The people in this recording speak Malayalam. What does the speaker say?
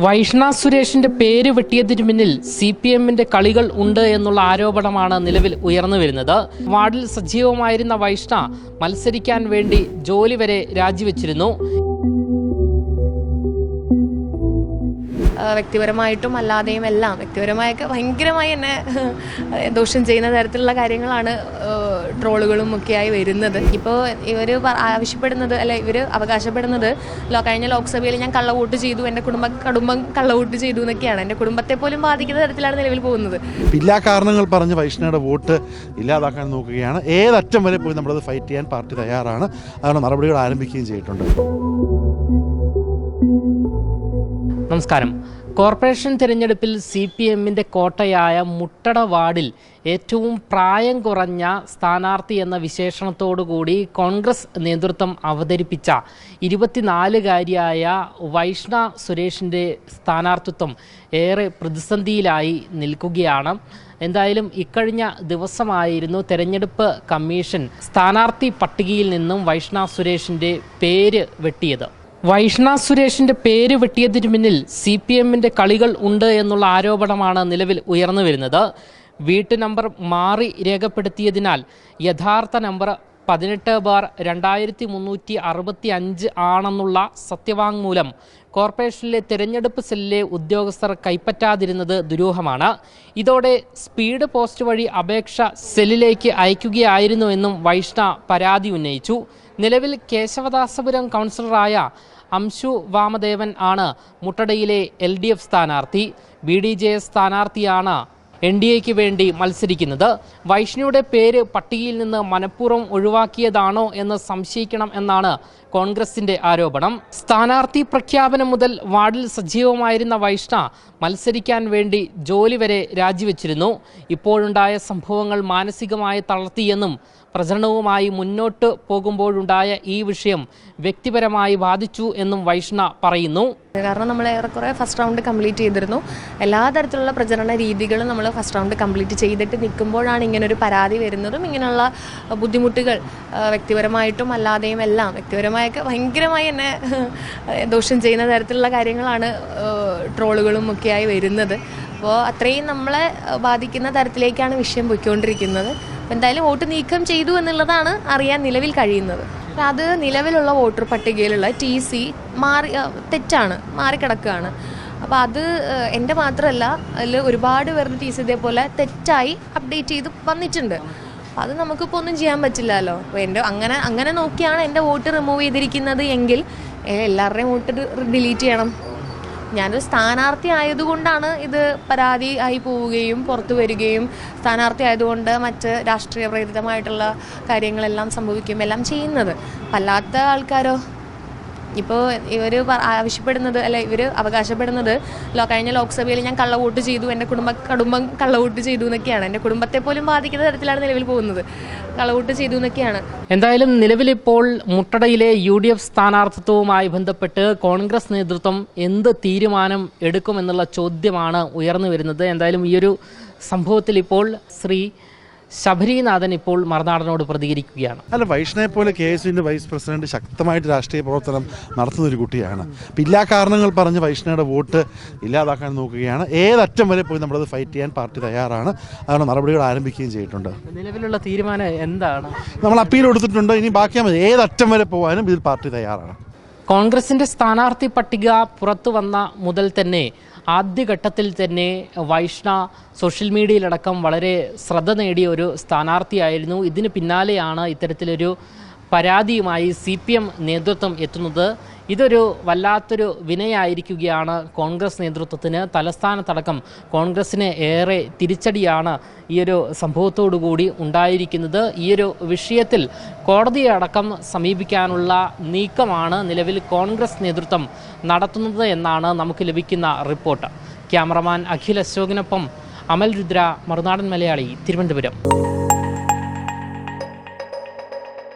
വൈഷ്ണ സുരേഷിന്റെ പേര് വെട്ടിയതിനു പിന്നിൽ സി പി എമ്മിന്റെ കളികൾ ഉണ്ട് എന്നുള്ള ആരോപണമാണ് നിലവിൽ ഉയർന്നു വരുന്നത്. വാർഡിൽ സജീവമായിരുന്ന വൈഷ്ണ മത്സരിക്കാൻ വേണ്ടി ജോലി വരെ രാജിവെച്ചിരുന്നു. വ്യക്തിപരമായിട്ടും അല്ലാതെയും എല്ലാം. വ്യക്തിപരമായൊക്കെ ഭയങ്കരമായി എന്നെ ദോഷം ചെയ്യുന്ന തരത്തിലുള്ള കാര്യങ്ങളാണ് ട്രോളുകളും ഒക്കെയായി വരുന്നത്. ഇപ്പോൾ ഇവർ ആവശ്യപ്പെടുന്നത് അല്ല ഇവർ അവകാശപ്പെടുന്നത് കഴിഞ്ഞ ലോക്സഭയിൽ ഞാൻ കള്ളവോട്ട് ചെയ്തു എന്റെ കുടുംബ കുടുംബം കള്ളവോട്ട് ചെയ്തു എന്നൊക്കെയാണ്. എന്റെ കുടുംബത്തെ പോലും ബാധിക്കുന്ന തരത്തിലാണ് നിലവിൽ പോകുന്നത്. ഇല്ലാ കാരണങ്ങൾ പറഞ്ഞ് വൈഷ്ണയുടെ വോട്ട് ഇല്ലാതാക്കാൻ നോക്കുകയാണ്. ഏതറ്റം വരെ പോയി നമ്മളത് ഫൈറ്റ് ചെയ്യാൻ പാർട്ടി തയ്യാറാണ്. അതാണ് നടപടികൾ ആരംഭിക്കുകയും ചെയ്തിട്ടുണ്ട്. നമസ്കാരം. കോർപ്പറേഷൻ തിരഞ്ഞെടുപ്പിൽ സി പി എമ്മിന്റെ കോട്ടയായ മുട്ടട വാർഡിൽ ഏറ്റവും പ്രായം കുറഞ്ഞ സ്ഥാനാർത്ഥി എന്ന വിശേഷണത്തോടുകൂടി കോൺഗ്രസ് നേതൃത്വം അവതരിപ്പിച്ച ഇരുപത്തിനാലുകാരിയായ വൈഷ്ണ സുരേഷിന്റെ സ്ഥാനാർത്ഥിത്വം ഏറെ പ്രതിസന്ധിയിലായി നിൽക്കുകയാണ്. എന്തായാലും ഇക്കഴിഞ്ഞ ദിവസമായിരുന്നു തെരഞ്ഞെടുപ്പ് കമ്മീഷൻ സ്ഥാനാർത്ഥി പട്ടികയിൽ നിന്നും വൈഷ്ണ സുരേഷിന്റെ പേര് വെട്ടിയത്. വൈഷ്ണ സുരേഷിന്റെ പേര് വെട്ടിയതിനു പിന്നിൽ സി പി എമ്മിന്റെ കളികൾ ഉണ്ട് എന്നുള്ള ആരോപണമാണ് നിലവിൽ ഉയർന്നു വരുന്നത്. വീട്ടു നമ്പർ മാറി രേഖപ്പെടുത്തിയതിനാൽ യഥാർത്ഥ നമ്പർ പതിനെട്ട് ബാർ രണ്ടായിരത്തി മുന്നൂറ്റി അറുപത്തി അഞ്ച് ആണെന്നുള്ള സത്യവാങ്മൂലം കോർപ്പറേഷനിലെ തിരഞ്ഞെടുപ്പ് സെല്ലിലെ ഉദ്യോഗസ്ഥർ കൈപ്പറ്റാതിരുന്നത് ദുരൂഹമാണ്. ഇതോടെ സ്പീഡ് പോസ്റ്റ് വഴി അപേക്ഷ സെല്ലിലേക്ക് അയക്കുകയായിരുന്നുവെന്നും വൈഷ്ണ പരാതി ഉന്നയിച്ചു. നിലവിൽ കേശവദാസപുരം കൗൺസിലറായ അംശു വാമദേവൻ ആണ് മുട്ടടയിലെ എൽ ഡി എഫ് സ്ഥാനാർത്ഥി. ബി ഡി ജെ എസ് സ്ഥാനാർത്ഥിയാണ് എൻ ഡി എക്ക് വേണ്ടി മത്സരിക്കുന്നത്. വൈഷ്ണയുടെ പേര് പട്ടികയിൽ നിന്ന് മനഃപൂർവം ഒഴിവാക്കിയതാണോ എന്ന് സംശയിക്കണം എന്നാണ് കോൺഗ്രസിന്റെ ആരോപണം. സ്ഥാനാർത്ഥി പ്രഖ്യാപനം മുതൽ വാർഡിൽ സജീവമായിരുന്ന വൈഷ്ണ മത്സരിക്കാൻ വേണ്ടി ജോലി വരെ രാജിവെച്ചിരുന്നു. ഇപ്പോഴുണ്ടായ സംഭവങ്ങൾ മാനസികമായി തളർത്തിയെന്നും പ്രചരണവുമായി മുന്നോട്ട് പോകുമ്പോഴുണ്ടായ ഈ വിഷയം വ്യക്തിപരമായി ബാധിച്ചു എന്നും വൈഷ്ണ പറയുന്നു. കാരണം നമ്മൾ ഏറെക്കുറെ ഫസ്റ്റ് റൗണ്ട് കംപ്ലീറ്റ് ചെയ്തിരുന്നു. എല്ലാ തരത്തിലുള്ള പ്രചരണ രീതികളും നമ്മൾ ഫസ്റ്റ് റൗണ്ട് കംപ്ലീറ്റ് ചെയ്തിട്ട് നിൽക്കുമ്പോഴാണ് ഒരു പരാതി വരുന്നതും ഇങ്ങനെയുള്ള ബുദ്ധിമുട്ടുകൾ വ്യക്തിപരമായിട്ടും അല്ലാതെയും എല്ലാം വ്യക്തിപരമായൊക്കെ ഭയങ്കരമായി എന്നെ ദോഷം ചെയ്യുന്ന തരത്തിലുള്ള കാര്യങ്ങളാണ് ട്രോളുകളും ഒക്കെയായി വരുന്നത്. അപ്പോൾ അത്രയും നമ്മളെ ബാധിക്കുന്ന തരത്തിലേക്കാണ് വിഷയം പോയിക്കൊണ്ടിരിക്കുന്നത്. എന്തായാലും വോട്ട് നീക്കം ചെയ്തു എന്നുള്ളതാണ് അറിയാൻ നിലവിൽ കഴിയുന്നത്. അത് നിലവിലുള്ള വോട്ടർ പട്ടികയിലുള്ള ടി സി മാറി തെറ്റാണ് മാറിക്കിടക്കുകയാണ്. അപ്പോൾ അത് എന്റെ മാത്രമല്ല അതിൽ ഒരുപാട് പേരുടെ ടി സി ഇതേപോലെ തെറ്റായി അപ്ഡേറ്റ് ചെയ്ത് വന്നിട്ടുണ്ട്. അപ്പോൾ അത് നമുക്കിപ്പോൾ ഒന്നും ചെയ്യാൻ പറ്റില്ലല്ലോ. അപ്പോൾ എന്റെ അങ്ങനെ അങ്ങനെ നോക്കിയാണ് എന്റെ വോട്ട് റിമൂവ് ചെയ്തിരിക്കുന്നത് എങ്കിൽ എല്ലാവരുടെയും വോട്ട് ഡിലീറ്റ് ചെയ്യണം. ഞാനൊരു സ്ഥാനാർത്ഥി ആയതുകൊണ്ടാണ് ഇത് പരാതി ആയി പോവുകയും പുറത്തു വരികയും സ്ഥാനാർത്ഥി ആയതുകൊണ്ട് മറ്റ് രാഷ്ട്രീയ പ്രേരിതമായിട്ടുള്ള കാര്യങ്ങളെല്ലാം സംഭവിക്കുകയും എല്ലാം ചെയ്യുന്നത്. അല്ലാത്ത ആൾക്കാരോ? ഇപ്പോൾ ഇവർ ആവശ്യപ്പെടുന്നത് അല്ല ഇവർ അവകാശപ്പെടുന്നത് കഴിഞ്ഞ ലോക്സഭയിൽ ഞാൻ കള്ളവോട്ട് ചെയ്തു എന്റെ കുടുംബ കുടുംബം കള്ളവോട്ട് ചെയ്തു എന്നൊക്കെയാണ്. എന്റെ കുടുംബത്തെ പോലും ബാധിക്കുന്ന തരത്തിലാണ് നിലവിൽ പോകുന്നത്. കള്ളവോട്ട് ചെയ്തു എന്നൊക്കെയാണ്. എന്തായാലും നിലവിലിപ്പോൾ മുട്ടടയിലെ യു ഡി എഫ് സ്ഥാനാർത്ഥിത്വവുമായി ബന്ധപ്പെട്ട് കോൺഗ്രസ് നേതൃത്വം എന്ത് തീരുമാനം എടുക്കുമെന്നുള്ള ചോദ്യമാണ് ഉയർന്നു വരുന്നത്. എന്തായാലും ഈ ഒരു സംഭവത്തിൽ ഇപ്പോൾ ശ്രീ ശബരിനാഥൻ ഇപ്പോൾ മറുനാടനോട് പ്രതികരിക്കുകയാണ്. അല്ല വൈഷ്ണവെ പോലെ കെ എസ് യുവിന്റെ വൈസ് പ്രസിഡന്റ് ശക്തമായിട്ട് രാഷ്ട്രീയ പ്രവർത്തനം നടത്തുന്ന ഒരു കുട്ടിയാണ്. അപ്പം ഇല്ലാ കാരണങ്ങൾ പറഞ്ഞ് വൈഷ്ണയുടെ വോട്ട് ഇല്ലാതാക്കാൻ നോക്കുകയാണ്. ഏതറ്റം വരെ പോയി നമ്മളത് ഫൈറ്റ് ചെയ്യാൻ പാർട്ടി തയ്യാറാണ്. അതാണ് നടപടികൾ ആരംഭിക്കുകയും ചെയ്തിട്ടുണ്ട്. നിലവിലുള്ള തീരുമാനം എന്താണ്? നമ്മൾ അപ്പീൽ കൊടുത്തിട്ടുണ്ട്. ഇനി ബാക്കിയാൽ മതി. ഏതറ്റം വരെ പോകാനും ഇതിൽ പാർട്ടി തയ്യാറാണ്. കോൺഗ്രസിന്റെ സ്ഥാനാർത്ഥി പട്ടിക പുറത്തു വന്ന മുതൽ തന്നെ ആദ്യഘട്ടത്തിൽ തന്നെ വൈഷ്ണ സോഷ്യൽ മീഡിയയിലടക്കം വളരെ ശ്രദ്ധ നേടിയ ഒരു സ്ഥാനാർത്ഥിയായിരുന്നു. ഇതിന് പിന്നാലെയാണ് ഇത്തരത്തിലൊരു പരാതിയുമായി സി പി എം നേതൃത്വം എത്തുന്നത് ഇതൊരു വല്ലാത്തൊരു വിനയായിരിക്കുകയാണ് കോൺഗ്രസ് നേതൃത്വത്തിന്. തലസ്ഥാനത്തടക്കം കോൺഗ്രസിന് ഏറെ തിരിച്ചടിയാണ് ഈയൊരു സംഭവത്തോടുകൂടി ഉണ്ടായിരിക്കുന്നത്. ഈയൊരു വിഷയത്തിൽ കോടതിയെ അടക്കം സമീപിക്കാനുള്ള നീക്കമാണ് നിലവിൽ കോൺഗ്രസ് നേതൃത്വം നടത്തുന്നത് എന്നാണ് നമുക്ക് ലഭിക്കുന്ന റിപ്പോർട്ട്. ക്യാമറമാൻ അഖിൽ അശോകിനൊപ്പം അമൽ രുദ്ര മറുനാടൻ മലയാളി തിരുവനന്തപുരം.